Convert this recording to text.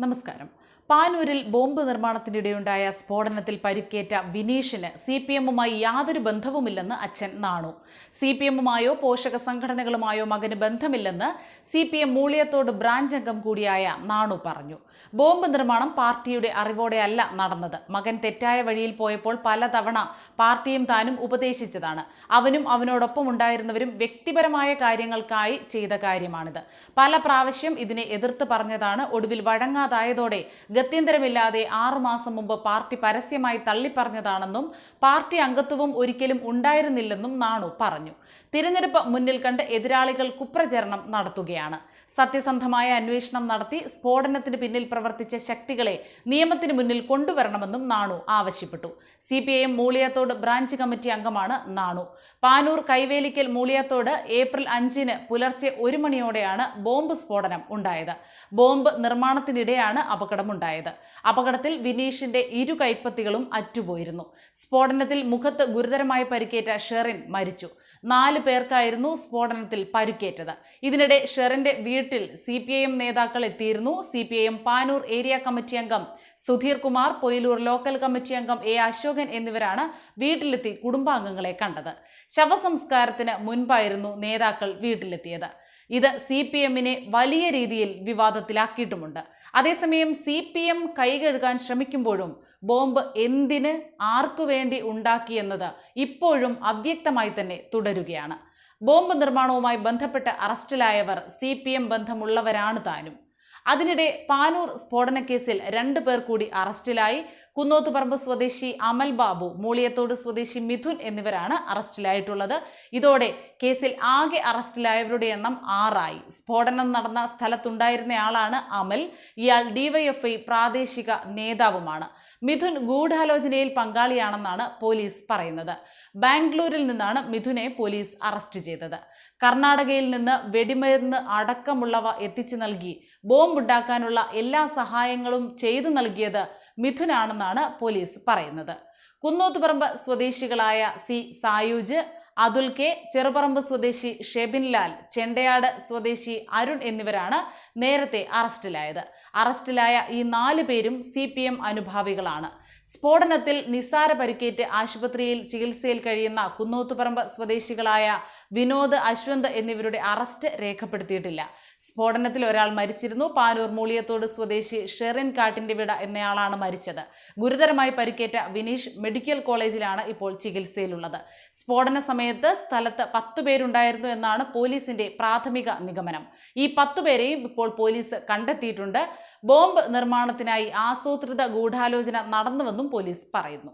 നമസ്കാരം പാനൂരിൽ ബോംബ് നിർമ്മാണത്തിനിടെയുണ്ടായ സ്ഫോടനത്തിൽ പരിക്കേറ്റ വിനീഷിന് സി പി എമ്മുമായി യാതൊരു ബന്ധവുമില്ലെന്ന് അച്ഛൻ നാണു. സി പി എമ്മുമായോ പോഷക സംഘടനകളുമായോ മകന് ബന്ധമില്ലെന്ന് C P M Mooliyathode branch അംഗം കൂടിയായ നാണു പറഞ്ഞു. ബോംബ് നിർമ്മാണം പാർട്ടിയുടെ അറിവോടെയല്ല നടന്നത്. മകൻ തെറ്റായ വഴിയിൽ പോയപ്പോൾ പലതവണ പാർട്ടിയും താനും ഉപദേശിച്ചതാണ്. അവനും അവനോടൊപ്പം ഉണ്ടായിരുന്നവരും വ്യക്തിപരമായ കാര്യങ്ങൾക്കായി ചെയ്ത കാര്യമാണിത്. പല പ്രാവശ്യം ഇതിനെ എതിർത്ത് പറഞ്ഞതാണ് ഒടുവിൽ വഴങ്ങാതായതോടെ ഗത്യന്തരമില്ലാതെ ആറുമാസം മുമ്പ് പാർട്ടി പരസ്യമായി തള്ളിപ്പറഞ്ഞതാണെന്നും പാർട്ടി അംഗത്വവും ഒരിക്കലും ഉണ്ടായിരുന്നില്ലെന്നും നാണു പറഞ്ഞു. തിരഞ്ഞെടുപ്പ് മുന്നിൽ കണ്ട് എതിരാളികൾ കുപ്രചരണം നടത്തുകയാണ്. സത്യസന്ധമായ അന്വേഷണം നടത്തി സ്ഫോടനത്തിന് പിന്നിൽ പ്രവർത്തിച്ച ശക്തികളെ നിയമത്തിന് മുന്നിൽ കൊണ്ടുവരണമെന്നും നാണു ആവശ്യപ്പെട്ടു. C P I M Mooliyathode branch committee അംഗമാണ് നാണു. പാനൂർ കൈവേലിക്കൽ മൂളിയത്തോട് ഏപ്രിൽ അഞ്ചിന് പുലർച്ചെ ഒരു മണിയോടെയാണ് ബോംബ് സ്ഫോടനം ഉണ്ടായത്. ബോംബ് നിർമ്മാണത്തിനിടെയാണ് അപകടമുണ്ടായത്. അപകടത്തിൽ വിനീഷിന്റെ ഇരു കൈപ്പത്തികളും അറ്റുപോയിരുന്നു. സ്ഫോടനത്തിൽ മുഖത്ത് ഗുരുതരമായി പരിക്കേറ്റ ഷെറിൻ മരിച്ചു. നാല് പേർക്കായിരുന്നു സ്ഫോടനത്തിൽ പരുക്കേറ്റത്. ഇതിനിടെ ഷെറിന്റെ വീട്ടിൽ സി പി ഐ എം നേതാക്കൾ എത്തിയിരുന്നു. C P I M Panoor area committee അംഗം സുധീർ കുമാർ പൊയിലൂർ ലോക്കൽ കമ്മിറ്റി അംഗം എ അശോകൻ എന്നിവരാണ് വീട്ടിലെത്തി കുടുംബാംഗങ്ങളെ കണ്ടത്. ശവസംസ്കാരത്തിന് മുൻപായിരുന്നു നേതാക്കൾ വീട്ടിലെത്തിയത്. ഇത് സി പി എമ്മിനെ വലിയ രീതിയിൽ വിവാദത്തിലാക്കിയിട്ടുമുണ്ട്. അതേസമയം സി പി എം കൈകഴുകാൻ ശ്രമിക്കുമ്പോഴും ബോംബ് എന്തിന് ആർക്കു വേണ്ടി ഉണ്ടാക്കിയെന്നത് ഇപ്പോഴും അവ്യക്തമായി തന്നെ തുടരുകയാണ്. ബോംബ് നിർമ്മാണവുമായി ബന്ധപ്പെട്ട് അറസ്റ്റിലായവർ സി പി എം ബന്ധമുള്ളവരാണ് താനും. അതിനിടെ പാനൂർ സ്ഫോടനക്കേസിൽ രണ്ടു പേർ കൂടി അറസ്റ്റിലായി. കുന്നോത്തുപറമ്പ് സ്വദേശി അമൽ ബാബു മൂളിയത്തോട് സ്വദേശി മിഥുൻ എന്നിവരാണ് അറസ്റ്റിലായിട്ടുള്ളത്. ഇതോടെ കേസിൽ ആകെ അറസ്റ്റിലായവരുടെ എണ്ണം ആറായി. സ്ഫോടനം നടന്ന സ്ഥലത്തുണ്ടായിരുന്നയാളാണ് അമൽ. ഇയാൾ ഡിവൈഎഫ്ഐ പ്രാദേശിക നേതാവുമാണ്. മിഥുൻ ഗൂഢാലോചനയിൽ പങ്കാളിയാണെന്നാണ് പോലീസ് പറയുന്നത്. ബാംഗ്ലൂരിൽ നിന്നാണ് മിഥുനെ പോലീസ് അറസ്റ്റ് ചെയ്തത്. കർണാടകയിൽ നിന്ന് വെടിമരുന്ന് അടക്കമുള്ളവ എത്തിച്ചു നൽകി. ബോംബുണ്ടാക്കാനുള്ള എല്ലാ സഹായങ്ങളും ചെയ്തു നൽകിയത് മിഥുനാണെന്നാണ് പോലീസ് പറയുന്നത്. കുന്നോത്തുപറമ്പ് സ്വദേശികളായ സി സായൂജ് അതുൽ കെ ചെറുപറമ്പ് സ്വദേശി ഷെബിൻലാൽ ചെണ്ടയാട് സ്വദേശി അരുൺ എന്നിവരാണ് നേരത്തെ അറസ്റ്റിലായത്. അറസ്റ്റിലായ ഈ നാല് പേരും സി പി എം അനുഭാവികളാണ്. സ്ഫോടനത്തിൽ നിസ്സാര പരിക്കേറ്റ് ആശുപത്രിയിൽ ചികിത്സയിൽ കഴിയുന്ന കുന്നോത്തുപറമ്പ് സ്വദേശികളായ വിനോദ് അശ്വന്ത് എന്നിവരുടെ അറസ്റ്റ് രേഖപ്പെടുത്തിയിട്ടില്ല. സ്ഫോടനത്തിൽ ഒരാൾ മരിച്ചിരുന്നു. പാനൂർ മൂളിയത്തോട് സ്വദേശി ഷെറിൻ കാട്ടിന്റെ വിട എന്നയാളാണ് മരിച്ചത്. ഗുരുതരമായി പരിക്കേറ്റ വിനീഷ് മെഡിക്കൽ കോളേജിലാണ് ഇപ്പോൾ ചികിത്സയിലുള്ളത്. സ്ഫോടന സമയത്ത് സ്ഥലത്ത് പത്തുപേരുണ്ടായിരുന്നു എന്നാണ് പോലീസിന്റെ പ്രാഥമിക നിഗമനം. ഈ പത്തുപേരെയും ഇപ്പോൾ പോലീസ് കണ്ടെത്തിയിട്ടുണ്ട്. ബോംബ് നിർമ്മാണത്തിനായി ആസൂത്രിത ഗൂഢാലോചന നടന്നുവെന്നും പോലീസ് പറയുന്നു.